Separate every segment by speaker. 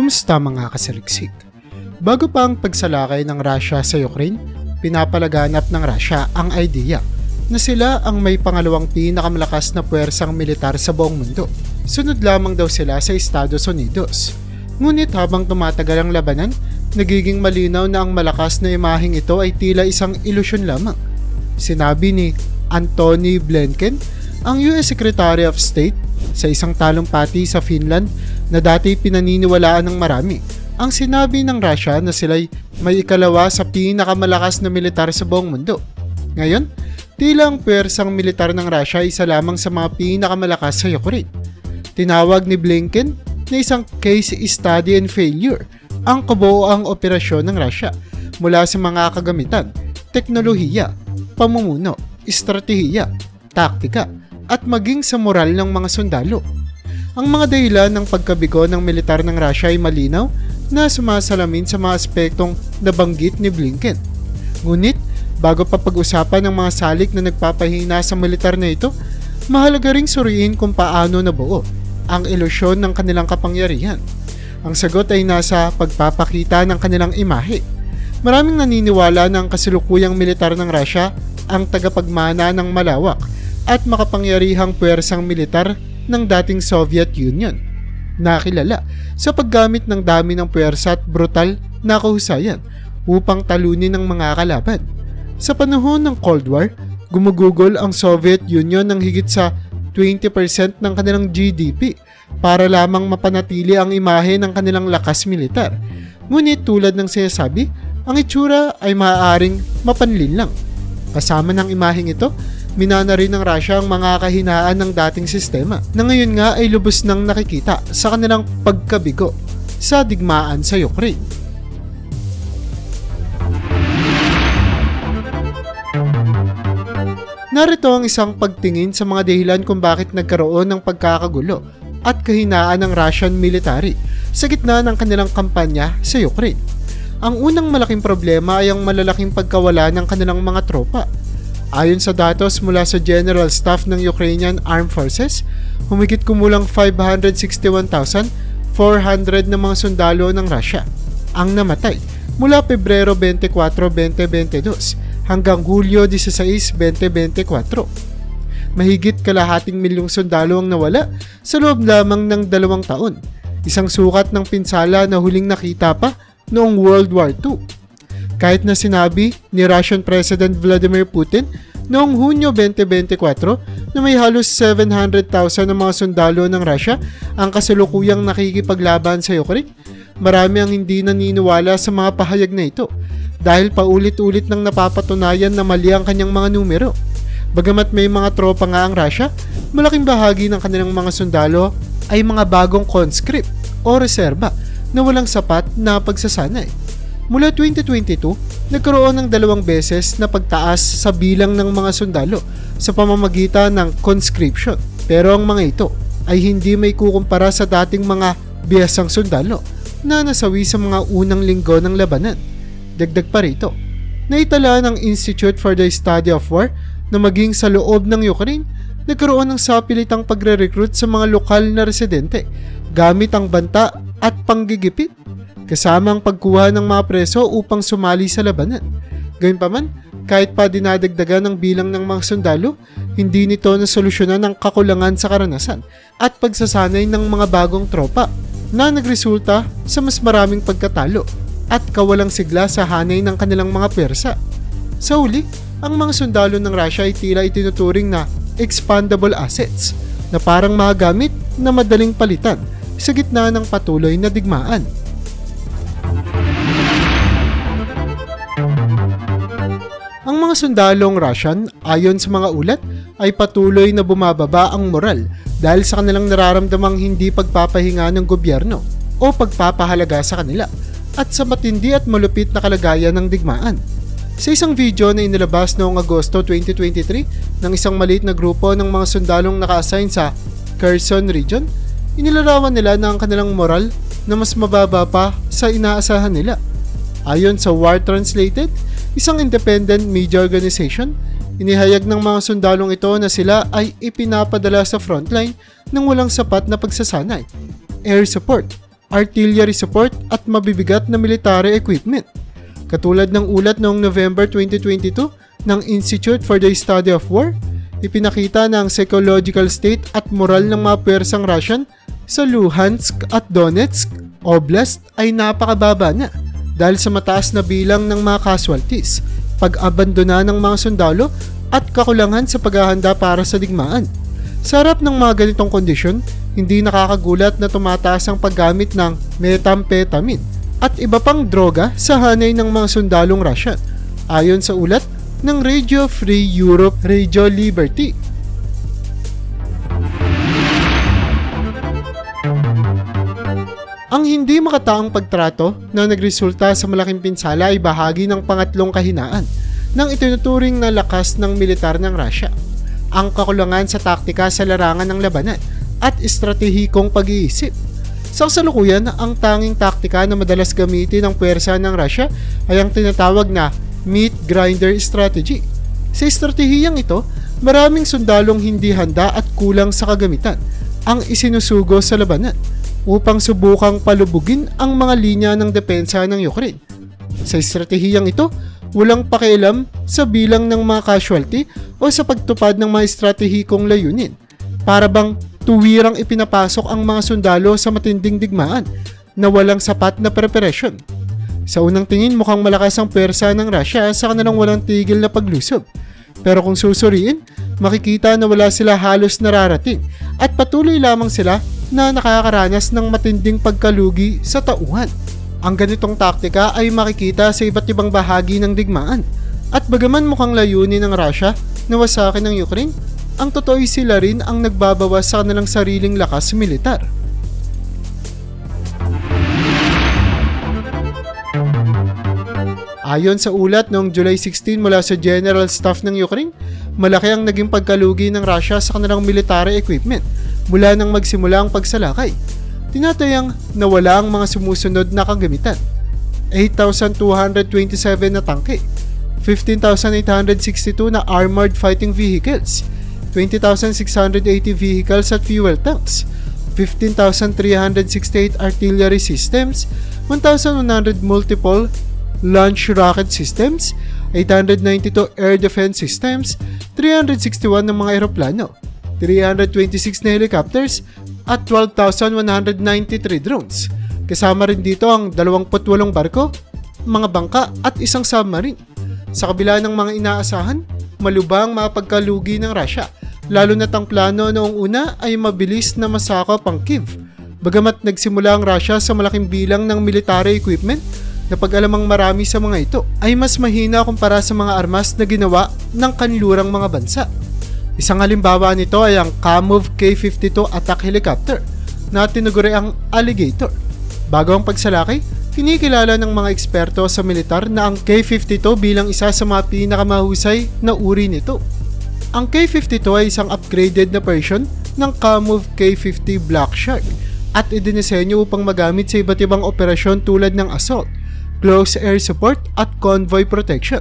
Speaker 1: Kumusta mga kasaliksik? Bago pa ang pagsalakay ng Russia sa Ukraine, pinapalaganap ng Russia ang idea na sila ang may pangalawang pinakamalakas na puwersang militar sa buong mundo. Sunod lamang daw sila sa Estados Unidos. Ngunit habang tumatagal ang labanan, nagiging malinaw na ang malakas na imaheng ito ay tila isang ilusyon lamang. Sinabi ni Antony Blinken, ang US Secretary of State, sa isang talumpati sa Finland na dati pinaniniwalaan ng marami. Ang sinabi ng Russia na sila'y may ikalawa sa pinakamalakas na militar sa buong mundo. Ngayon, tila ang pwersang militar ng Russia isa lamang sa mga pinakamalakas sa Ukraine. Tinawag ni Blinken na isang case study and failure ang kabuoang operasyon ng Russia mula sa mga kagamitan, teknolohiya, pamumuno, estratehiya, taktika, at maging sa moral ng mga sundalo. Ang mga dahilan ng pagkabigo ng militar ng Russia ay malinaw na sumasalamin sa mga aspektong nabanggit ni Blinken. Ngunit, bago pa pag-usapan ng mga salik na nagpapahina sa militar na ito, mahalaga ring suriin kung paano nabuo ang ilusyon ng kanilang kapangyarihan. Ang sagot ay nasa pagpapakita ng kanilang imahe. Maraming naniniwala na ang kasilukuyang militar ng Russia ang tagapagmana ng malawak at makapangyarihang puwersang militar ng dating Soviet Union. Nakilala sa paggamit ng dami ng puwersa at brutal na kahusayan upang talunin ng mga kalaban. Sa panahon ng Cold War, gumugugol ang Soviet Union ng higit sa 20% ng kanilang GDP para lamang mapanatili ang imahe ng kanilang lakas militar. Ngunit tulad ng sinasabi, ang itsura ay maaaring mapanlin lang. Kasama ng imaheng ito, minana rin ng Russia ang mga kahinaan ng dating sistema na ngayon nga ay lubos nang nakikita sa kanilang pagkabigo sa digmaan sa Ukraine. Narito ang isang pagtingin sa mga dahilan kung bakit nagkaroon ng pagkakagulo at kahinaan ng Russian military sa gitna ng kanilang kampanya sa Ukraine. Ang unang malaking problema ay ang malalaking pagkawala ng kanilang mga tropa. Ayon sa datos mula sa General Staff ng Ukrainian Armed Forces, humigit kumulang 561,400 na mga sundalo ng Russia ang namatay mula Pebrero 24, 2022 hanggang Hulyo 16, 2024. Mahigit kalahating milyong sundalo ang nawala sa loob lamang ng dalawang taon. Isang sukat ng pinsala na huling nakita pa noong World War II. Kahit na sinabi ni Russian President Vladimir Putin noong Hunyo 2024 na may halos 700,000 na mga sundalo ng Russia ang kasalukuyang nakikipaglaban sa Ukraine, marami ang hindi naniniwala sa mga pahayag na ito dahil paulit-ulit nang napapatunayan na mali ang kanyang mga numero. Bagamat may mga tropa nga ang Russia, malaking bahagi ng kanilang mga sundalo ay mga bagong conscript o reserba na walang sapat na pagsasanay. Mula 2022, nagkaroon ng dalawang beses na pagtaas sa bilang ng mga sundalo sa pamamagitan ng conscription. Pero ang mga ito ay hindi may kukumpara sa dating mga biyasang sundalo na nasawi sa mga unang linggo ng labanan. Dagdag pa rito, naitala ng Institute for the Study of War na maging sa loob ng Ukraine, nagkaroon ng sapilitang pagre-recruit sa mga lokal na residente gamit ang banta at panggigipit kasama ang pagkuha ng mga preso upang sumali sa labanan. Gayunpaman, kahit pa dinadagdagan ng bilang ng mga sundalo, hindi nito nasolusyonan ang kakulangan sa karanasan at pagsasanay ng mga bagong tropa na nagresulta sa mas maraming pagkatalo at kawalang sigla sa hanay ng kanilang mga persa. Sa uli, ang mga sundalo ng Russia ay tila itinuturing na expandable assets na parang mga gamit na madaling palitan sa gitna ng patuloy na digmaan. Ang mga sundalong Russian, ayon sa mga ulat, ay patuloy na bumababa ang moral dahil sa kanilang nararamdamang hindi pagpapahinga ng gobyerno o pagpapahalaga sa kanila at sa matindi at malupit na kalagayan ng digmaan. Sa isang video na inilabas noong Agosto 2023 ng isang maliit na grupo ng mga sundalong naka-assign sa Kherson region, inilarawan nila na ang kanilang moral na mas mababa pa sa inaasahan nila. Ayon sa War Translated, isang independent media organization, inihayag ng mga sundalong ito na sila ay ipinapadala sa frontline ng walang sapat na pagsasanay, air support, artillery support at mabibigat na military equipment. Katulad ng ulat noong November 2022 ng Institute for the Study of War, ipinakita na ang psychological state at moral ng mga pwersang Russian sa Luhansk at Donetsk. Oblast ay napakababa na dahil sa mataas na bilang ng mga casualties, pag-abandona ng mga sundalo at kakulangan sa paghahanda para sa digmaan. Sa harap ng mga ganitong kondisyon, hindi nakakagulat na tumataas ang paggamit ng methamphetamine at iba pang droga sa hanay ng mga sundalong Russian, ayon sa ulat ng Radio Free Europe Radio Liberty. Ang hindi makataang pagtrato na nagresulta sa malaking pinsala ay bahagi ng pangatlong kahinaan ng itinuturing na lakas ng militar ng Russia. Ang kakulangan sa taktika sa larangan ng labanan at estratehikong pag-iisip. Sa kasalukuyan, ang tanging taktika na madalas gamitin ng puwersa ng Russia ay ang tinatawag na meat grinder strategy. Sa estratehiyang ito, maraming sundalong hindi handa at kulang sa kagamitan ang isinusugo sa labanan upang subukang palubugin ang mga linya ng depensa ng Ukraine. Sa estratehiyang ito, walang pakialam sa bilang ng mga casualty o sa pagtupad ng mga estratehikong layunin. Para bang tuwirang ipinapasok ang mga sundalo sa matinding digmaan na walang sapat na preparation. Sa unang tingin mukhang malakas ang pwersa ng Russia sa kanilang walang tigil na paglusob. Pero kung susuriin, makikita na wala sila halos nararating at patuloy lamang sila na nakakaranas ng matinding pagkalugi sa tauhan. Ang ganitong taktika ay makikita sa iba't ibang bahagi ng digmaan. At bagaman mukhang layunin ng Russia na wasakin ng Ukraine, ang totoo sila rin ang nagbabawas sa kanilang sariling lakas militar. Ayon sa ulat noong July 16 mula sa General Staff ng Ukraine, malaki ang naging pagkalugi ng Russia sa kanilang military equipment mula nang magsimula ang pagsalakay. Tinatayang nawala ang mga sumusunod na kagamitan. 8,227 na tangke, 15,862 na armored fighting vehicles, 20,680 vehicles at fuel tanks, 15,368 artillery systems, 1,100 multiple launch rocket systems, 892 air defense systems, 361 ng mga eroplano, 326 na helicopters, at 12,193 drones. Kasama rin dito ang 28 barko, mga bangka at isang submarine. Sa kabila ng mga inaasahan, malubang mapagkalugi ng Russia, lalo na't ang plano noong una ay mabilis na masakop ang Kiev. Bagamat nagsimula ang Russia sa malaking bilang ng military equipment, na pag-alamang marami sa mga ito ay mas mahina kumpara sa mga armas na ginawa ng kanlurang mga bansa. Isang halimbawa nito ay ang Kamov K-52 attack helicopter na tinuguri ang Alligator. Bago ang pagsalaki, kinikilala ng mga eksperto sa militar na ang K-52 bilang isa sa mga pinakamahusay na uri nito. Ang K-52 ay isang upgraded na version ng Kamov K-50 Black Shark at idinisenyo upang magamit sa iba't ibang operasyon tulad ng assault, close air support at convoy protection.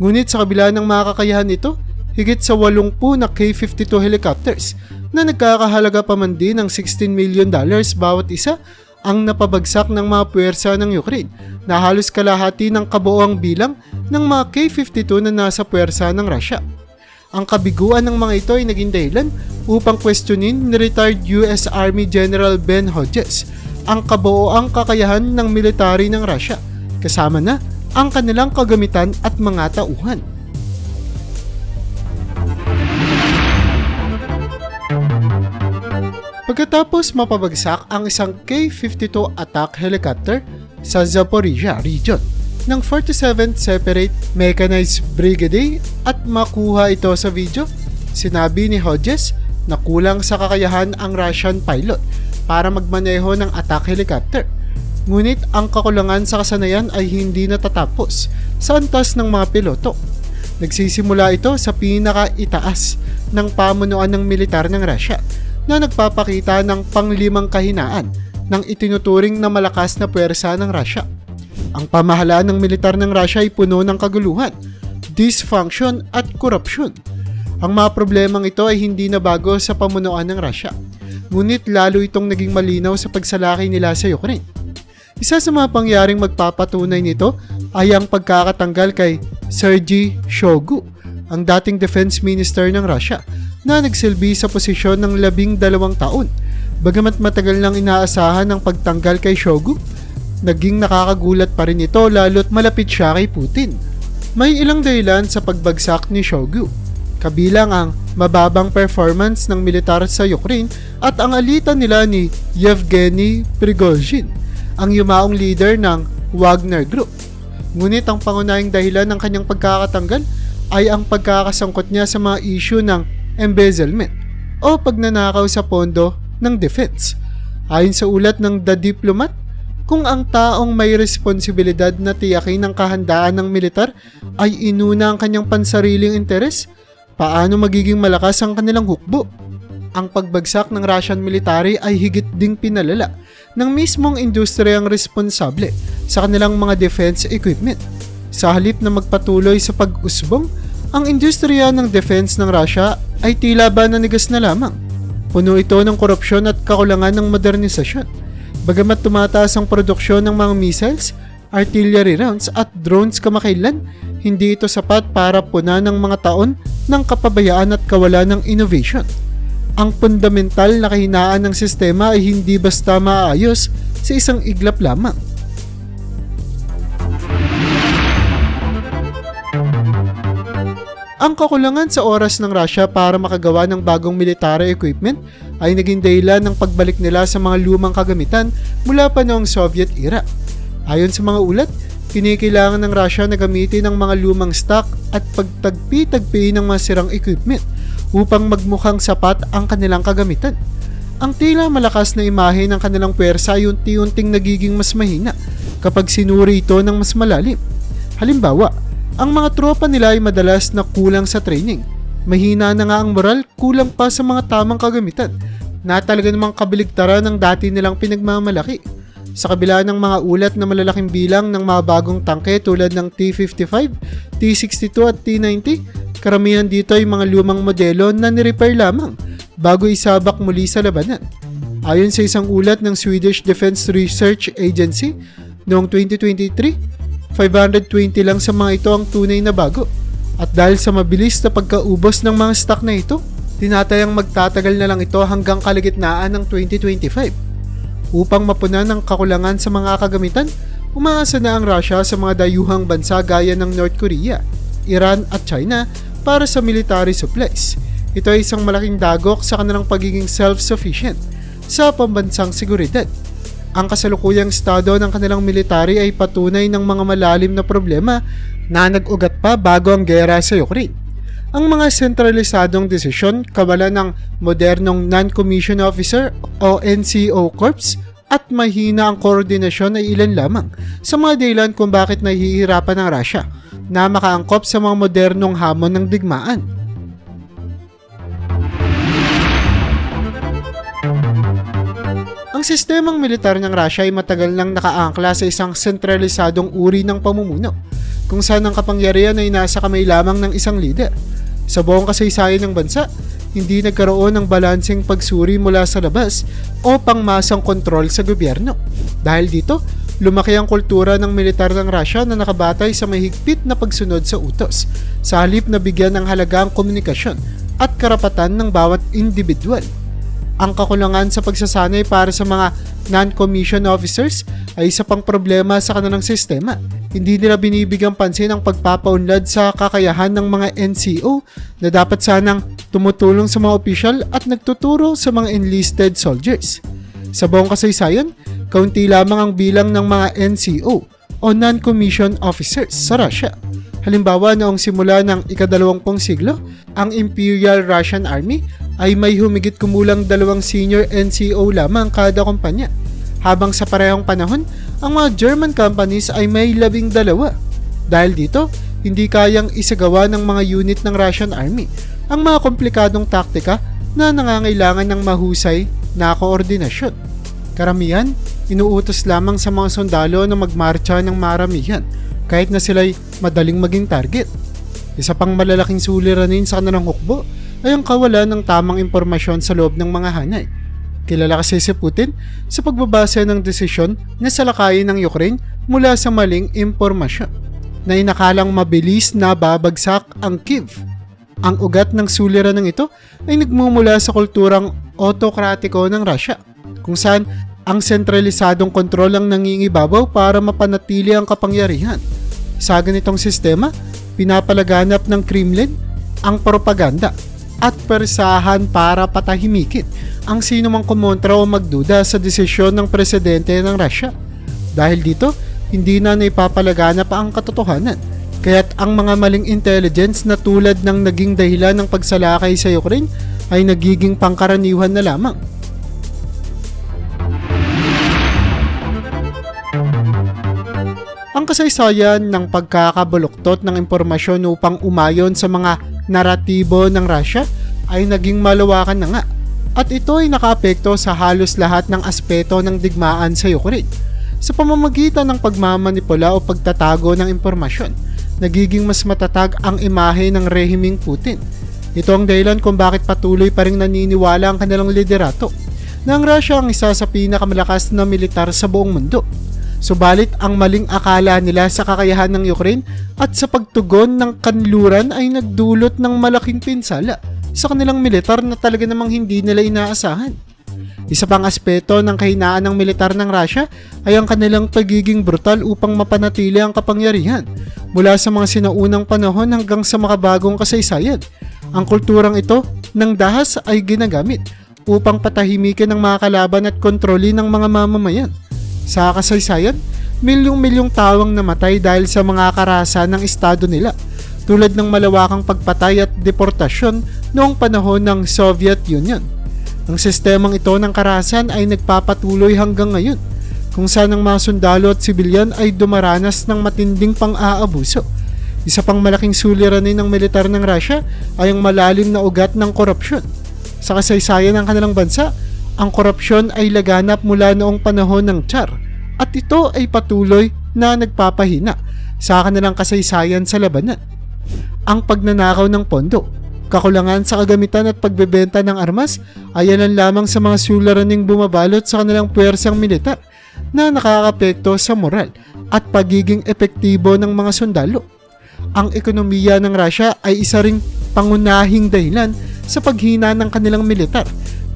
Speaker 1: Ngunit sa kabila ng mga kakayahan nito, higit sa 80 na K-52 helicopters na nagkakahalaga pa man din ng 16 million dollars bawat isa ang napabagsak ng mga puwersa ng Ukraine na halos kalahati ng kabuoang bilang ng mga K-52 na nasa puwersa ng Russia. Ang kabiguan ng mga ito ay naging dahilan upang questionin ni retired US Army General Ben Hodges ang kabuoang kakayahan ng military ng Russia kasama na ang kanilang kagamitan at mga tauhan. Pagkatapos mapabagsak ang isang K-52 attack helicopter sa Zaporizhia region ng 47th Separate Mechanized Brigade at makuha ito sa video, sinabi ni Hodges na kulang sa kakayahan ang Russian pilot para magmaneho ng attack helicopter Ngunit ang kakulangan sa kasanayan ay hindi natatapos sa antas ng mga piloto. Nagsisimula ito sa pinakaitaas ng pamunuan ng militar ng Russia na nagpapakita ng panglimang kahinaan ng itinuturing na malakas na puwersa ng Russia. Ang pamahalaan ng militar ng Russia ay puno ng kaguluhan, dysfunction at korupsyon. Ang mga problemang ito ay hindi na bago sa pamunuan ng Russia ngunit lalo itong naging malinaw sa pagsalaki nila sa Ukraine. Isa sa mga pangyaring magpapatunay nito ay ang pagkakatanggal kay Sergei Shoigu, ang dating defense minister ng Russia, na nagsilbi sa posisyon ng labing dalawang taon. Bagamat matagal nang inaasahan ang pagtanggal kay Shoigu, naging nakakagulat pa rin ito lalo't malapit siya kay Putin. May ilang dahilan sa pagbagsak ni Shoigu, kabilang ang mababang performance ng militar sa Ukraine at ang alitan nila ni Yevgeny Prigozhin, ang yumaong leader ng Wagner Group. Ngunit ang pangunahing dahilan ng kanyang pagkakatanggal ay ang pagkakasangkot niya sa mga issue ng embezzlement o pagnanakaw sa pondo ng defense. Ayon sa ulat ng The Diplomat, kung ang taong may responsibilidad na tiyakin ang kahandaan ng militar ay inuna ang kanyang pansariling interes, paano magiging malakas ang kanilang hukbo? Ang pagbagsak ng Russian military ay higit ding pinalala ng mismong industriyang responsable sa kanilang mga defense equipment. Sa halip na magpatuloy sa pag-usbong, ang industriya ng defense ng Russia ay tila ba nanigas na lamang. Puno ito ng korupsyon at kakulangan ng modernisasyon. Bagamat tumataas ang produksyon ng mga missiles, artillery rounds at drones kamakailan, hindi ito sapat para puna ng mga taon ng kapabayaan at kawalan ng innovation. Ang fundamental na kahinaan ng sistema ay hindi basta maayos sa isang iglap lamang. Ang kakulangan sa oras ng Russia para makagawa ng bagong military equipment ay naging dahilan ng pagbalik nila sa mga lumang kagamitan mula pa noong Soviet era. Ayon sa mga ulat, kinikailangan ng Russia na gamitin ang mga lumang stock at pagtagpi-tagpi ng mga sirang equipment upang magmukhang sapat ang kanilang kagamitan. Ang tila malakas na imahe ng kanilang pwersa ay unti-unting nagiging mas mahina kapag sinuri ito ng mas malalim. Halimbawa, ang mga tropa nila ay madalas na kulang sa training. Mahina na nga ang moral, kulang pa sa mga tamang kagamitan na talaga namang kabaligtaran ng dati nilang pinagmamalaki. Sa kabila ng mga ulat na malalaking bilang ng mga bagong tangke tulad ng T-55, T-62 at T-90, karamihan dito ay mga lumang modelo na nirepair lamang bago isabak muli sa labanan. Ayon sa isang ulat ng Swedish Defense Research Agency, noong 2023, 520 lang sa mga ito ang tunay na bago. At dahil sa mabilis na pagkaubos ng mga stock na ito, tinatayang magtatagal na lang ito hanggang kaligitnaan ng 2025. Upang mapunan ang kakulangan sa mga kagamitan, umaasa na ang Russia sa mga dayuhang bansa gaya ng North Korea, Iran at China para sa military supplies. Ito ay isang malaking dagok sa kanilang pagiging self-sufficient sa pambansang seguridad ang kasalukuyang estado ng kanilang military ay patunay ng mga malalim na problema na nag-ugat pa bago ang gera sa Ukraine. Ang mga sentralisadong desisyon kawalan ng modernong non-commissioned officer o NCO Corps at mahina ang koordinasyon ay ilan lamang sa mga dahilan kung bakit nahihirapan ang Russia na makaangkop sa mga modernong hamon ng digmaan. Ang sistemang militar ng Russia ay matagal nang nakaangkla sa isang sentralisadong uri ng pamumuno, kung saan ang kapangyarihan ay nasa kamay lamang ng isang leader. Sa buong kasaysayan ng bansa, hindi nagkaroon ng balanseng pagsuri mula sa labas o pangmasang kontrol sa gobyerno. Dahil dito, lumaki ang kultura ng militar ng Russia na nakabatay sa mahigpit na pagsunod sa utos, sa halip na bigyan ng halaga ang komunikasyon at karapatan ng bawat individual. Ang kakulangan sa pagsasanay para sa mga non-commissioned officers ay isa pang problema sa kanilang sistema. Hindi nila binibigyang pansin ang pagpapaunlad sa kakayahan ng mga NCO na dapat sanang tumutulong sa mga opisyal at nagtuturo sa mga enlisted soldiers. Sa buong kasaysayan, kaunti lamang ang bilang ng mga NCO o non-commissioned officers sa Russia. Halimbawa noong simula ng ikadalawampung siglo, ang Imperial Russian Army ay may humigit kumulang dalawang senior NCO lamang kada kumpanya. Habang sa parehong panahon, ang mga German companies ay may labing dalawa. Dahil dito, hindi kayang isagawa ng mga unit ng Russian Army ang mga komplikadong taktika na nangangailangan ng mahusay na koordinasyon. Karamihan, inuutos lamang sa mga sundalo na magmarcha ng maramihan kahit na sila'y madaling maging target. Isa pang malalaking suliranin sa kanilang hukbo ay ang kawalan ng tamang impormasyon sa loob ng mga hanay. Kilala kasi si Putin sa pagbabase ng desisyon na salakayin ng Ukraine mula sa maling impormasyon na inakalang mabilis na babagsak ang Kiev. Ang ugat ng suliraning ito ay nagmumula sa kulturang autokratiko ng Russia kung saan ang sentralisadong kontrol ang nangingibabaw para mapanatili ang kapangyarihan. Sa ganitong sistema, pinapalaganap ng Kremlin ang propaganda at persahan para patahimikin ang sino mang kumontra o magduda sa desisyon ng presidente ng Russia. Dahil dito, hindi na naipapalaganap ang katotohanan. Kaya't ang mga maling intelligence na tulad ng naging dahilan ng pagsalakay sa Ukraine ay nagiging pangkaraniwan na lamang. Ang kasaysayan ng pagkakabaluktot ng impormasyon upang umayon sa mga naratibo ng Russia ay naging malawakan na nga at ito ay nakaapekto sa halos lahat ng aspeto ng digmaan sa Ukraine sa pamamagitan ng pagmamanipula o pagtatago ng impormasyon. Nagiging mas matatag ang imahe ng rehiming Putin. Ito ang dahilan kung bakit patuloy pa rin naniniwala ang kanilang liderato na ang Russia ang isa sa pinakamalakas na militar sa buong mundo. Subalit ang maling akala nila sa kakayahan ng Ukraine at sa pagtugon ng kanluran ay nagdulot ng malaking pinsala sa kanilang militar na talaga namang hindi nila inaasahan. Isa pang aspeto ng kahinaan ng militar ng Russia ay ang kanilang pagiging brutal upang mapanatili ang kapangyarihan mula sa mga sinaunang panahon hanggang sa makabagong kasaysayan. Ang kulturang ito ng dahas ay ginagamit upang patahimikin ang mga kalaban at kontrolin ng mga mamamayan. Sa kasaysayan, milyong-milyong tawang namatay dahil sa mga karahasan ng estado nila, tulad ng malawakang pagpatay at deportasyon noong panahon ng Soviet Union. Ang sistemang ito ng karahasan ay nagpapatuloy hanggang ngayon, kung saan ang mga sundalo at sibilyan ay dumaranas ng matinding pang-aabuso. Isa pang malaking suliranin ng militar ng Russia ay ang malalim na ugat ng korupsyon. Sa kasaysayan ng kanilang bansa, ang korupsyon ay laganap mula noong panahon ng Tsar at ito ay patuloy na nagpapahina sa kanilang kasaysayan sa labanan. Ang pagnanakaw ng pondo, kakulangan sa kagamitan at pagbebenta ng armas ay alan lamang sa mga suliraning bumabalot sa kanilang puwersang militar na nakakapekto sa moral at pagiging epektibo ng mga sundalo. Ang ekonomiya ng Russia ay isa ring pangunahing dahilan sa paghina ng kanilang militar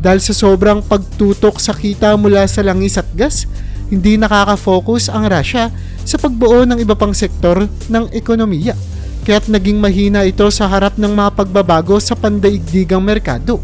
Speaker 1: dahil sa sobrang pagtutok sa kita mula sa langis at gas, hindi nakaka-focus ang Russia sa pagbuo ng iba pang sektor ng ekonomiya. Kaya't naging mahina ito sa harap ng mga pagbabago sa pandaigdigang merkado.